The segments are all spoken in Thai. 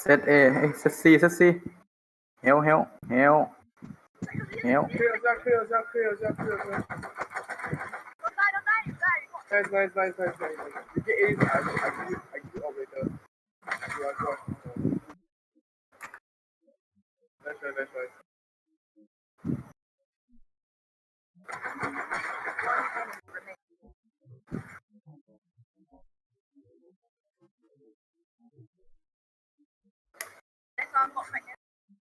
เซตเอเอ้ยเซตซีเซตซีเฮลเฮลเฮลเฮล Clear, Zach, clear, Zach, clear, Zach, clear, Zach. Nice, nice, nice, nice, nice. nice. You get A's, I, I give you, I give you operator. You are good. Nice, nice, nice, nice.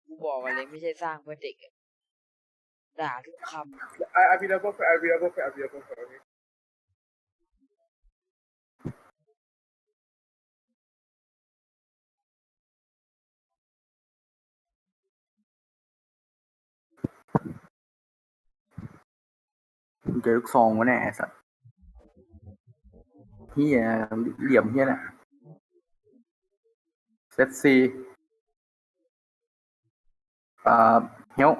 กูบอกกันเลยไม่ใช่สร้างเพื่อเด็กอะด่าทุกค I, I be double for, I be double for, I be double for, okay? มึงเจอลูกซองวะแน่ Uh, nhốt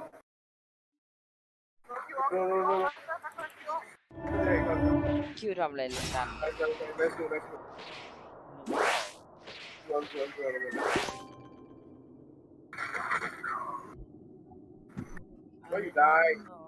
Kêu rầm lên lên Where you die?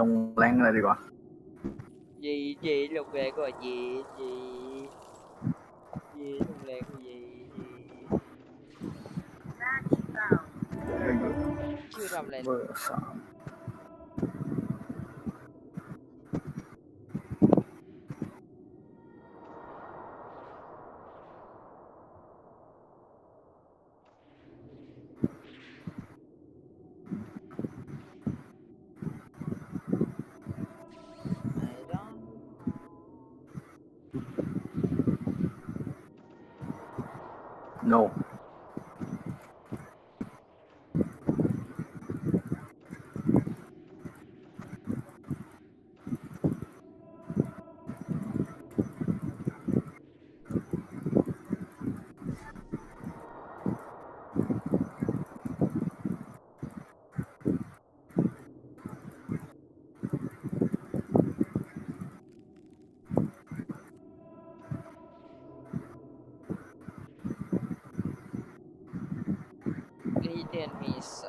ลงแรงเลยดีกว่าเย่เย่ลงแรงก็เย่เย่เย่ลงแรงก็เย่เย่ There you go. คิวทำอะไรเบอร์สาม โ is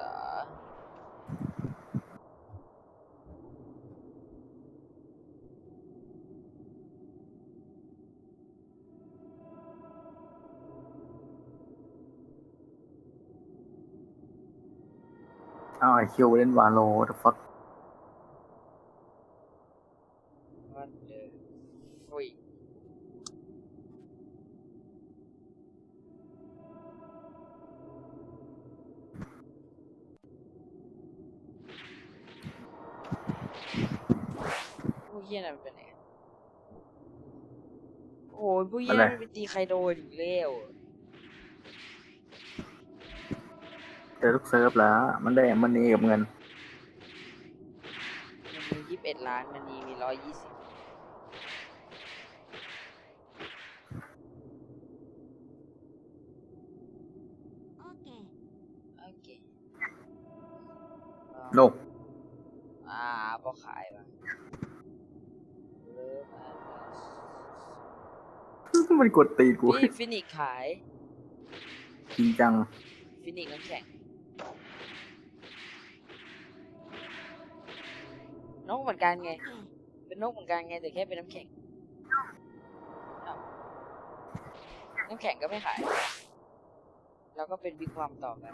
Oh, I killed in one what the fuck? ผู้เหี้ยนั่นมันเป็นไงโอ้ยผู้เหี้ยอะไรนั่นไปตีใครโดนอีกแล้วเจอลูกเซิร์ฟแล้ว มันได้มันนี่กับเงิน มันมียี่สิบเอ็ดล้านมันมีมีร้อยยี่สิบโอเคโลก อ่าพอขายป่ะเลิฟอัน มันกดตีนกูนี่ฟินิกขายจริงจัง ฟินิกน้ำแข็ง นกเหมือนกันไง เป็นนกเหมือนกันไงแต่แค่เป็นน้ำแข็งอ้าวน้ำแข็งก็ไม่ขาย แล้วก็เป็นบิ๊กความต่อกัน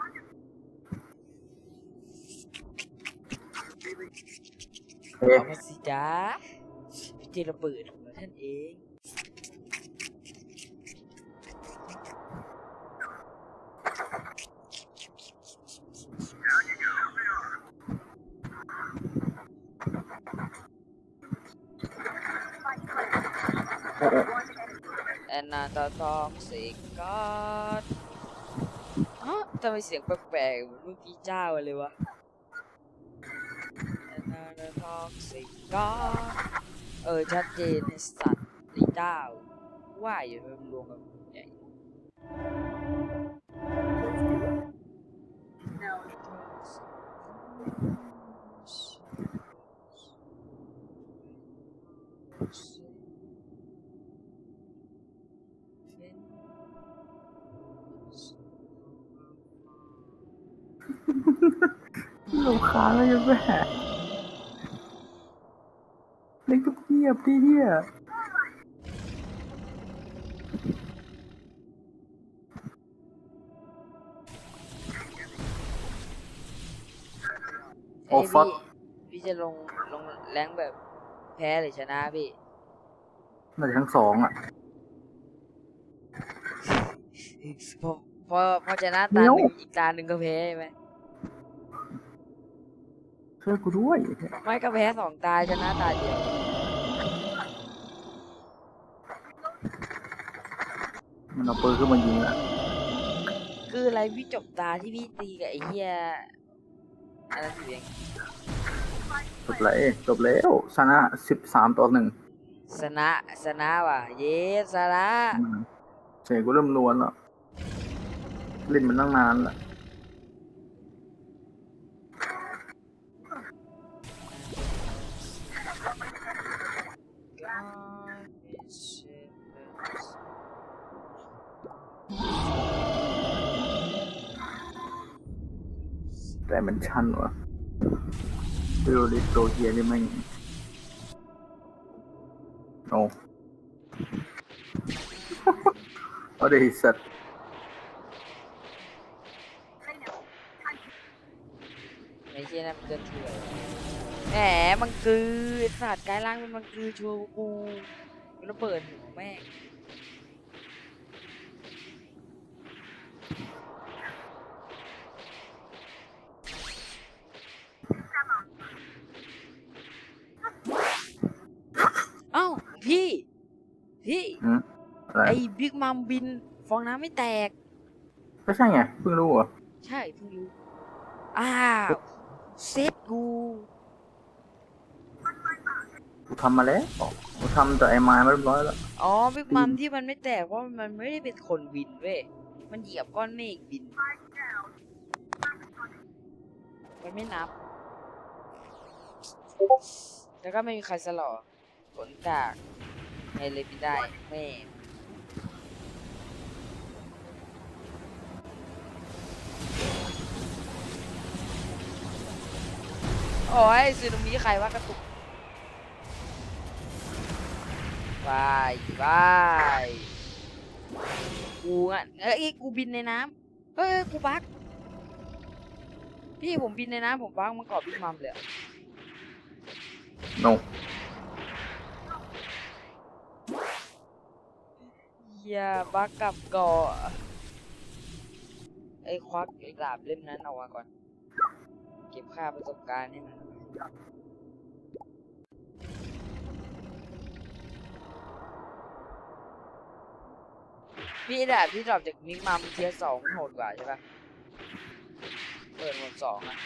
เฮ้ยเอามาสิจ้า ที่ระเบิดของท่านเองแอนนาตาทองสิกอดฮะทำไมเสียงแปลกๆเมื่อกี้เจ้าเลยวะ แอนนาตาทองสิกอด เออ ชัดเจนไอ้สัตว์ไอ้เจ้าว่าอยู่มันรวมกันใหญ่ลูกค้าอะไรกันแม่เล่นก็เงี ยบดิเฮียโอ้เยฟักพี่พี่จะลงลงแรงแบบแพ้หรือชนะพี่น่าจะทั้งสองอะพอพอพอชนะตาเดี๋หยวนึ่งอีกตาหนึ่งก็แพ้ใช่ไหมช่วยกูด้วย ไม่ก็แพ้สองตาชนะตาเดียว มันเอาปืนขึ้นมายิงอะคืออะไรพี่จบตาที่พี่ตีกับไอ้เหี้ยอันนั้นอยู่ยังจบแล้วจบแล้วชนะสิบสามต่อหนึ่งชนะชนะว่ะ เย้ชนะเสียงกูเริ่มนวลแล้วเล่นมันตั้งนานละ มันชันวะวิโรลิโตเฮียนี่แม่งโอ้เอาดิสัตว์ไม่ใช่นะมันจะเถื่อนแหมมังคือไอ้สัตว์กลายร่างเป็นมังคือชัวร์กูระเบิดหัวแม่ง เอ้า พี่ พี่อะไรไอ้บิ๊กมัมบิน ฟองน้ำไม่แตก ก็ใช่ไงเพิ่งรู้เหรอะใช่เพิ่งรู้อ้าวเซตกูกูทำมาแล้วกูทำแต่ไอ้ไม้มาเรียบร้อยแล้ว อ๋อบิ๊กมัมที่มันไม่แตกเพราะมันไม่ได้เป็นคนบินเว้ยมันเหยียบก้อนเมฆบิน มันไม่นับ แล้วก็ไม่มีใครสลอผลกาก ไงเลยไม่ได้แม่โอ้ยซึนามิใครว่ากระตุกบายบายกูอะเอ้ยกูบินในน้ำเฮ้ยกูบักพี่ผมบินในน้ำผมบักมันเกาะบิ๊กมัมเลยอะโน อย่าบักกับเกาะไอ้ควักไอ้ดาบเล่มนั้นเอามาก่อน เก็บค่าประสบการณ์ให้มันพี่ดาบที่ดรอปจากมิกมัมเทียสองโหดกว่าใช่ปะเปิดโหมดสองอะ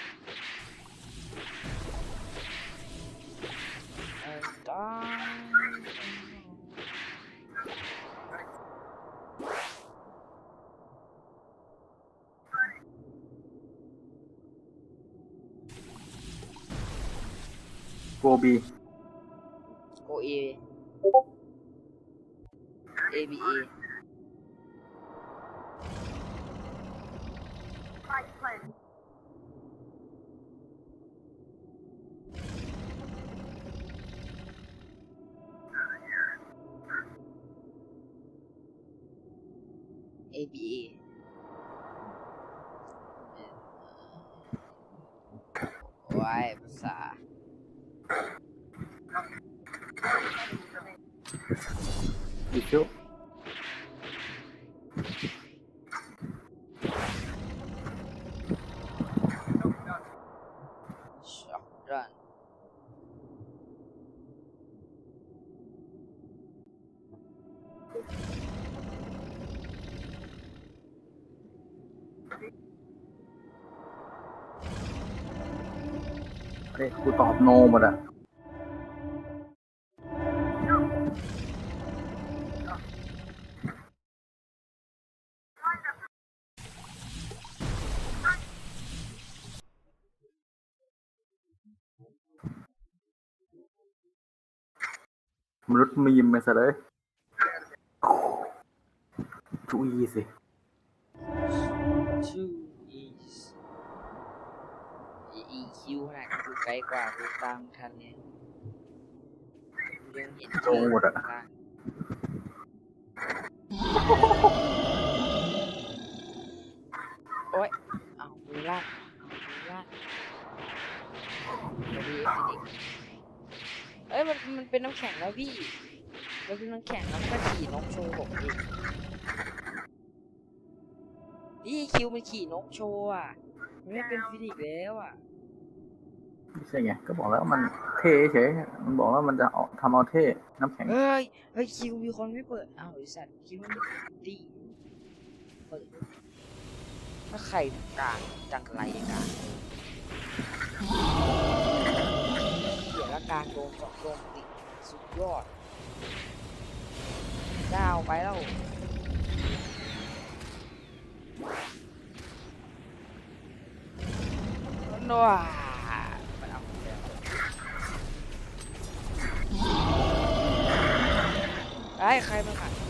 เอ อต้องโกบีโอเอ A B A เอ B A โอ้ยภาษา อีกคิวฉันเฮ้กูตอบโนหมดอะ มนุษย์มีมไปซะเลยจุยสิ ชื่ออีสอีคิวขนาดกูไกลกว่ากูตามทันเนี่ยกูยังเห็นโนหมดอะข้างโอ๊ยเอากูลากกูลากพอดีฟินิกซ์เอ้ยมันมันเป็นน้ำแข็งแล้วพี่มันเป็นน้ำแข็งแล้วมันก็ขี่นกโชว์ผมเองนี่คิวมันขี่นกโชว์อะมันไม่เป็นฟินิกซ์แล้วอะไม่ใช่ไงก็บอกแล้วมันเท่เฉยมันบอกว่ามันจะเอาทำเอาเท่น้ำแข็งเฮ้ยเฮ้ยคิวมีคนไม่เปิดอ้าวไอสัตว์คิวมันไม่ดีเปิดถ้าใครกลางจังไรกลางเดี๋ยวละ การโดนสองโดนติดสุดยอดดาวไปแล้วนัวมันเอาไปแล้วไอ้ยใครมาขัด